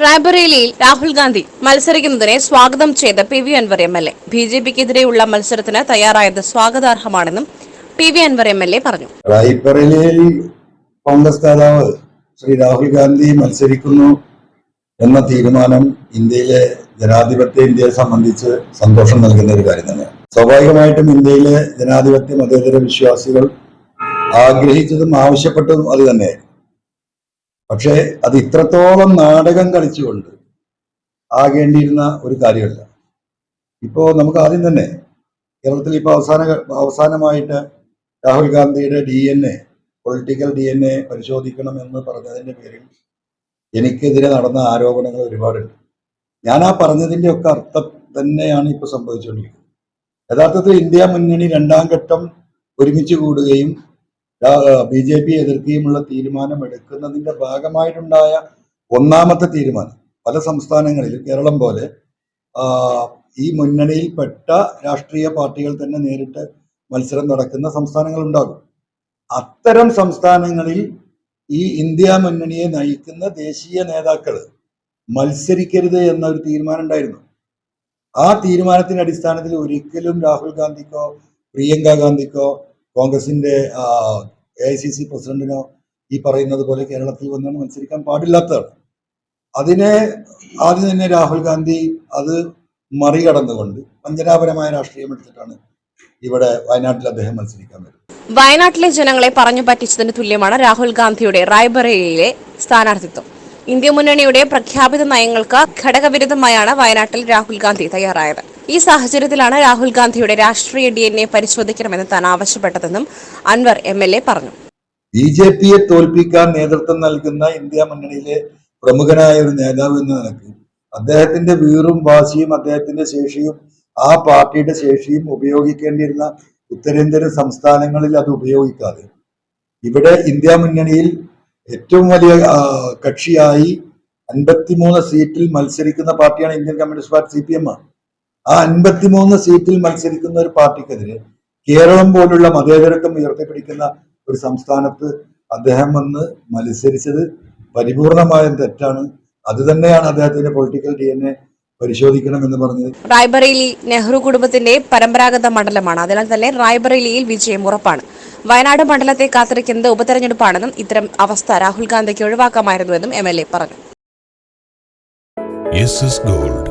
റായ്ബറേലിയിൽ രാഹുൽ ഗാന്ധി മത്സരിക്കുന്നതിനെ സ്വാഗതം ചെയ്ത P V Anvar M L A. B J പിക്കെതിരെയുള്ള മത്സരത്തിന് തയ്യാറായത് സ്വാഗതാർഹമാണെന്നും P V Anvar M L A പറഞ്ഞു. റായ്ബറേലിയിൽ കോൺഗ്രസ് നേതാവ് ശ്രീ രാഹുൽ ഗാന്ധി മത്സരിക്കുന്നു എന്ന തീരുമാനം ഇന്ത്യയിലെ ജനാധിപത്യ ഇന്ത്യയെ സംബന്ധിച്ച് സന്തോഷം നൽകുന്ന ഒരു കാര്യം തന്നെയാണ്. സ്വാഭാവികമായിട്ടും ഇന്ത്യയിലെ ജനാധിപത്യ മതേതര വിശ്വാസികൾ ആഗ്രഹിച്ചതും ആവശ്യപ്പെട്ടതും അത് തന്നെയായിരുന്നു. പക്ഷേ അത് ഇത്രത്തോളം നാടകം കളിച്ചുകൊണ്ട് ആകേണ്ടിയിരുന്ന ഒരു കാര്യമല്ല. ഇപ്പോ നമുക്ക് ആദ്യം തന്നെ കേരളത്തിൽ ഇപ്പോൾ അവസാന അവസാനമായിട്ട് രാഹുൽ ഗാന്ധിയുടെ D N A political D N A പരിശോധിക്കണം എന്ന് പറഞ്ഞതിന്റെ പേരിൽ എനിക്കെതിരെ നടന്ന ആരോപണങ്ങൾ ഒരുപാടുണ്ട്. ഞാൻ ആ പറഞ്ഞതിന്റെ ഒക്കെ അർത്ഥം തന്നെയാണ് ഇപ്പൊ സംഭവിച്ചുകൊണ്ടിരിക്കുന്നത്. യഥാർത്ഥത്തിൽ ഇന്ത്യ മുന്നണി രണ്ടാം ഘട്ടം ഒരുമിച്ച് കൂടുകയും ബി ജെ പി എതിർക്കുകയുമുള്ള തീരുമാനം എടുക്കുന്നതിന്റെ ഭാഗമായിട്ടുണ്ടായ ഒന്നാമത്തെ തീരുമാനം പല സംസ്ഥാനങ്ങളിലും കേരളം പോലെ ഈ മുന്നണിയിൽപ്പെട്ട രാഷ്ട്രീയ പാർട്ടികൾ തന്നെ നേരിട്ട് മത്സരം നടക്കുന്ന സംസ്ഥാനങ്ങൾ ഉണ്ടാകും അത്തരം സംസ്ഥാനങ്ങളിൽ ഈ ഇന്ത്യ മുന്നണിയെ നയിക്കുന്ന ദേശീയ നേതാക്കൾ മത്സരിക്കരുത് എന്നൊരു തീരുമാനം ഉണ്ടായിരുന്നു ആ തീരുമാനത്തിന്റെ അടിസ്ഥാനത്തിൽ ഒരിക്കലും രാഹുൽ ഗാന്ധിക്കോ പ്രിയങ്ക ഗാന്ധിക്കോ കോൺഗ്രസിന്റെ എ ഐ സി സി പ്രസിഡന്റിനോ ഈ പറയുന്നത് പോലെ കേരളത്തിൽ വന്നാണ് മത്സരിക്കാൻ പാടില്ലാത്തതാണ് അതിനെ ആദ്യം തന്നെ രാഹുൽ ഗാന്ധി അത് മറികടന്നുകൊണ്ട് വഞ്ചനാപരമായ രാഷ്ട്രീയം എടുത്തിട്ടാണ് ഇവിടെ വയനാട്ടിൽ അദ്ദേഹം മത്സരിക്കാൻ വരുന്നത്. വയനാട്ടിലെ ജനങ്ങളെ പറഞ്ഞു പറ്റിച്ചതിന് തുല്യമാണ് രാഹുൽ ഗാന്ധിയുടെ റായ്ബറേലിയിലെ സ്ഥാനാർത്ഥിത്വം. ഇന്ത്യ മുന്നണിയുടെ പ്രഖ്യാപിത നയങ്ങൾക്ക് ഘടകവിരുദ്ധമായാണ് വയനാട്ടിൽ രാഹുൽ ഗാന്ധി തയ്യാറായത്. ഈ സാഹചര്യത്തിലാണ് രാഹുൽ ഗാന്ധിയുടെ രാഷ്ട്രീയ ഡി എൻ എ പരിശോധിക്കണമെന്ന് താൻ ആവശ്യപ്പെട്ടതെന്നും അൻവർ എം എൽ എ പറഞ്ഞു. ബി ജെ പിയെ തോൽപ്പിക്കാൻ നേതൃത്വം നൽകുന്ന ഇന്ത്യ മുന്നണിയിലെ പ്രമുഖനായ ഒരു നേതാവ് എന്ന നിലയ്ക്ക് അദ്ദേഹത്തിന്റെ വീറും വാശിയും അദ്ദേഹത്തിന്റെ ശേഷിയും ആ പാർട്ടിയുടെ ശേഷിയും ഉപയോഗിക്കേണ്ടിയിരുന്ന ഉത്തരേന്ത്യൻ സംസ്ഥാനങ്ങളിൽ അത് ഉപയോഗിക്കാതെ. ഇവിടെ ഇന്ത്യ മുന്നണിയിൽ ഏറ്റവും വലിയ കക്ഷിയായി അൻപത്തിമൂന്ന് സീറ്റിൽ മത്സരിക്കുന്ന പാർട്ടിയാണ് Indian Communist Party C P M ആണ്. ആ അൻപത്തിമൂന്ന് സീറ്റിൽ മത്സരിക്കുന്ന ഒരു പാർട്ടിക്കെതിരെ കേരളം പോലുള്ള മതേതരത്വം ഉയർത്തിപ്പിടിക്കുന്ന ഒരു സംസ്ഥാനത്ത് അദ്ദേഹം വന്ന് മത്സരിച്ചത് പരിപൂർണമായും തെറ്റാണ്. അത് തന്നെയാണ് അദ്ദേഹത്തിന്റെ പൊളിറ്റിക്കൽ ഡി എൻ എ പരിശോധിക്കണം എന്ന് പറഞ്ഞത്. റായ്ബറേലി നെഹ്റു കുടുംബത്തിന്റെ പരമ്പരാഗത മണ്ഡലമാണ്. അതിനാൽ തന്നെ റായ്ബറേലിയിൽ വിജയം ഉറപ്പാണ്. വയനാട് മണ്ഡലത്തെ കാത്തിരിക്കുന്നത് ഉപതെരഞ്ഞെടുപ്പാണെന്നും ഇത്തരം അവസ്ഥ രാഹുൽ ഗാന്ധിക്ക് ഒഴിവാക്കാമായിരുന്നുവെന്നും എം എൽ എ പറഞ്ഞു. Gold